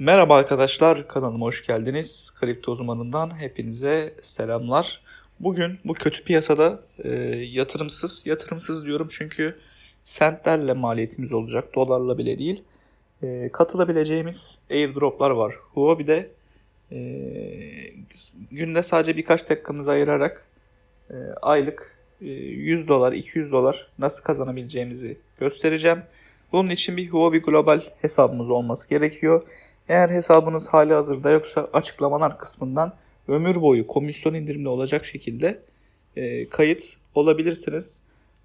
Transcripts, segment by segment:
Merhaba arkadaşlar, kanalıma hoş geldiniz. Kripto uzmanından hepinize selamlar. Bugün bu kötü piyasada e, yatırımsız, yatırımsız diyorum çünkü sentlerle maliyetimiz olacak, dolarla bile değil. E, katılabileceğimiz airdroplar var. Huobi'de e, günde sadece birkaç dakikamızı ayırarak e, aylık e, 100 dolar, 200 dolar nasıl kazanabileceğimizi göstereceğim. Bunun için bir Huobi Global hesabımız olması gerekiyor. Eğer hesabınız hali hazırda yoksa açıklamalar kısmından ömür boyu komisyon indirimli olacak şekilde e, kayıt olabilirsiniz.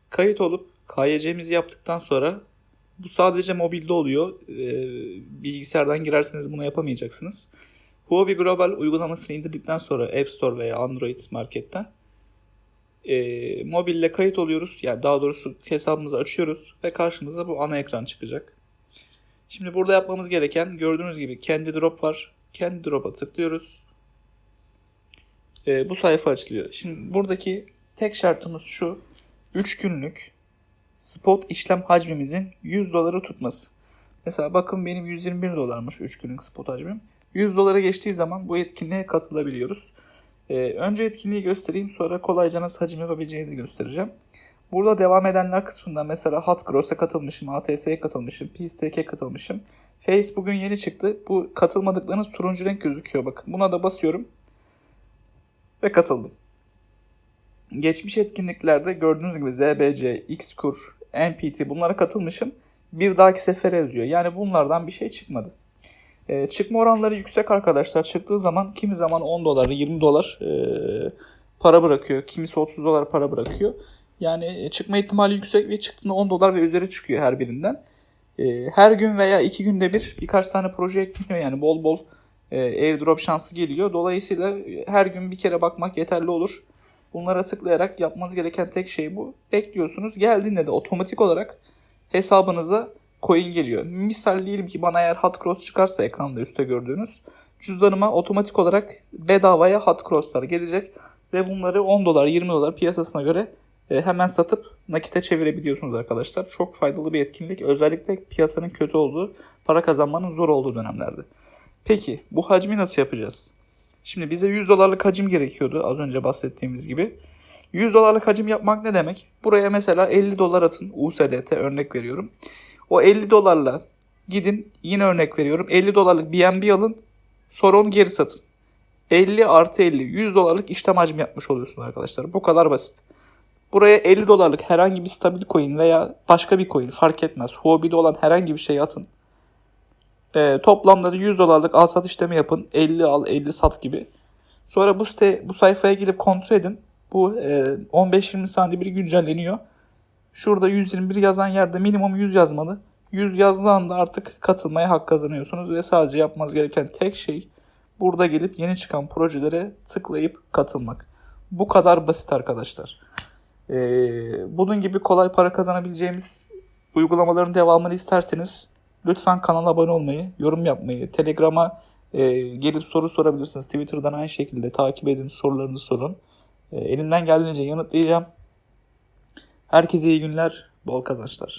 Kayıt olup KYC'mizi yaptıktan sonra bu sadece mobilde oluyor. E, bilgisayardan girerseniz bunu yapamayacaksınız. Huobi Global uygulamasını indirdikten sonra App Store veya Android marketten e, mobille kayıt oluyoruz. Yani daha doğrusu hesabımızı açıyoruz ve karşımıza bu ana ekran çıkacak. Şimdi burada yapmamız gereken gördüğünüz gibi kendi drop var. Kendi drop'a tıklıyoruz. E, bu sayfa açılıyor. Şimdi buradaki tek şartımız şu. 3 günlük spot işlem hacmimizin 100 doları tutması. Mesela bakın benim 121 dolarmış 3 günlük spot hacmim. 100 dolara geçtiği zaman bu etkinliğe katılabiliyoruz. Ee, önce etkinliği göstereyim sonra kolayca nasıl hacim yapabileceğinizi göstereceğim. Burada devam edenler kısmında mesela Hot Cross'a katılmışım, ATS'ye katılmışım, PSTK'ye katılmışım. Face bugün yeni çıktı. Bu katılmadıklarınız turuncu renk gözüküyor bakın. Buna da basıyorum. Ve katıldım. Geçmiş etkinliklerde gördüğünüz gibi ZBC, Xkur, NPT bunlara katılmışım. Bir dahaki sefere yazıyor. Yani bunlardan bir şey çıkmadı. E, çıkma oranları yüksek arkadaşlar. Çıktığı zaman kimi zaman 10 dolar, 20 dolar e, para bırakıyor. Kimisi 30 dolar para bırakıyor. Yani çıkma ihtimali yüksek ve çıktığında 10 dolar ve üzeri çıkıyor her birinden. E, her gün veya iki günde bir birkaç tane proje ekleniyor. Yani bol bol e, airdrop şansı geliyor. Dolayısıyla her gün bir kere bakmak yeterli olur. Bunlara tıklayarak yapmanız gereken tek şey bu. Ekliyorsunuz. Geldiğinde de otomatik olarak hesabınıza coin geliyor. Misal diyelim ki bana eğer hot cross çıkarsa ekranda üstte gördüğünüz cüzdanıma otomatik olarak bedavaya hot crosslar gelecek ve bunları 10 dolar 20 dolar piyasasına göre e, hemen satıp nakite çevirebiliyorsunuz arkadaşlar. Çok faydalı bir etkinlik. Özellikle piyasanın kötü olduğu, para kazanmanın zor olduğu dönemlerde. Peki bu hacmi nasıl yapacağız? Şimdi bize 100 dolarlık hacim gerekiyordu az önce bahsettiğimiz gibi. 100 dolarlık hacim yapmak ne demek? Buraya mesela 50 dolar atın. USDT örnek veriyorum. O 50 dolarla gidin yine örnek veriyorum. 50 dolarlık BNB alın. Sonra onu geri satın. 50 artı 50 100 dolarlık işlem hacmi yapmış oluyorsunuz arkadaşlar. Bu kadar basit. Buraya 50 dolarlık herhangi bir stabil coin veya başka bir coin fark etmez. Huobi'de olan herhangi bir şey atın. E, toplamda da 100 dolarlık al sat işlemi yapın. 50 al 50 sat gibi. Sonra bu site bu sayfaya girip kontrol edin. Bu e, 15-20 saniye bir güncelleniyor. Şurada 121 yazan yerde minimum 100 yazmalı. 100 yazdığı anda artık katılmaya hak kazanıyorsunuz ve sadece yapmanız gereken tek şey burada gelip yeni çıkan projelere tıklayıp katılmak. Bu kadar basit arkadaşlar. Ee, bunun gibi kolay para kazanabileceğimiz uygulamaların devamını isterseniz lütfen kanala abone olmayı, yorum yapmayı, Telegram'a e, gelip soru sorabilirsiniz. Twitter'dan aynı şekilde takip edin, sorularınızı sorun. E, elimden geldiğince yanıtlayacağım. Herkese iyi günler, bol kazançlar.